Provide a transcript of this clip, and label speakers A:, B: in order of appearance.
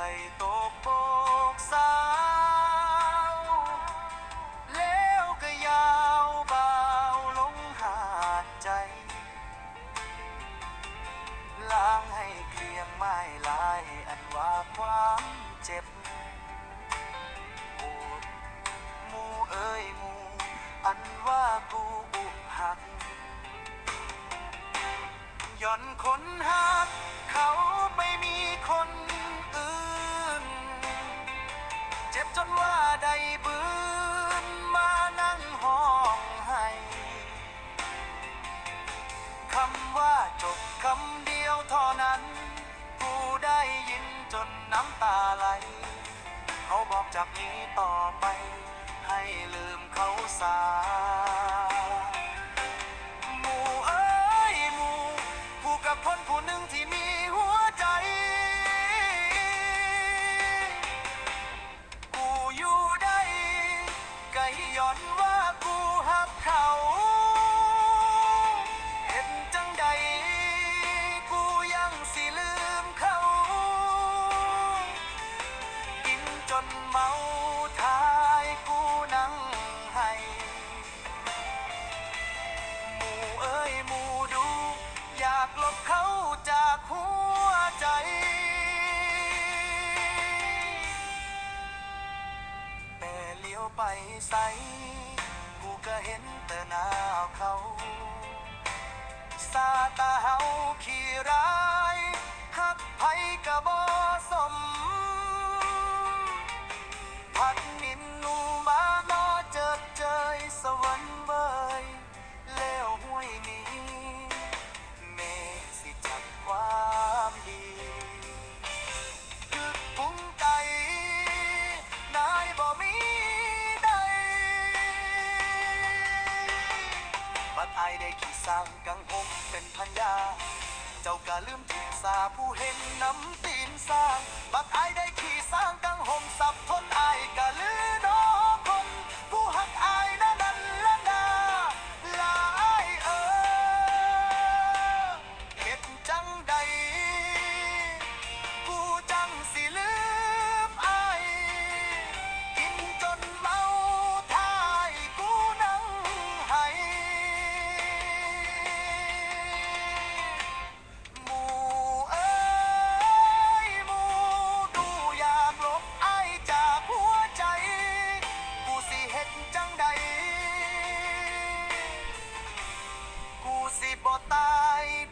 A: ใส่ตกโบกสาว แล้วก็ยาวเบาลงหาดใจ ล้างให้เกลียงไม้ลายอันว่าความเจ็บปวดมูเอ้ยมู อันว่ากูอุหักย่อนคนหัก เขาไม่มีคน จนว่าได้บืนมานั่งห้องให้คำว่าจบคำเดียวเท่านั้น กูได้ยินจนน้ำตาไหล เขาบอกจากนี้ต่อไป ให้ลืมเขาสา นจนเมาทายกูนั่งให้หมู่เอ้ยหมู่ดู อยากลบเขาจากหัวใจ แต่เลี้ยวไปใสกูก็เห็นแต่หน้าเขา ซาตาเฮาขีายได้ขี่สร้างกังหมเป็นพันยา เจ้ากะลืมทิศาผู้เห็นน้ำตีนสร้างบักอาย botai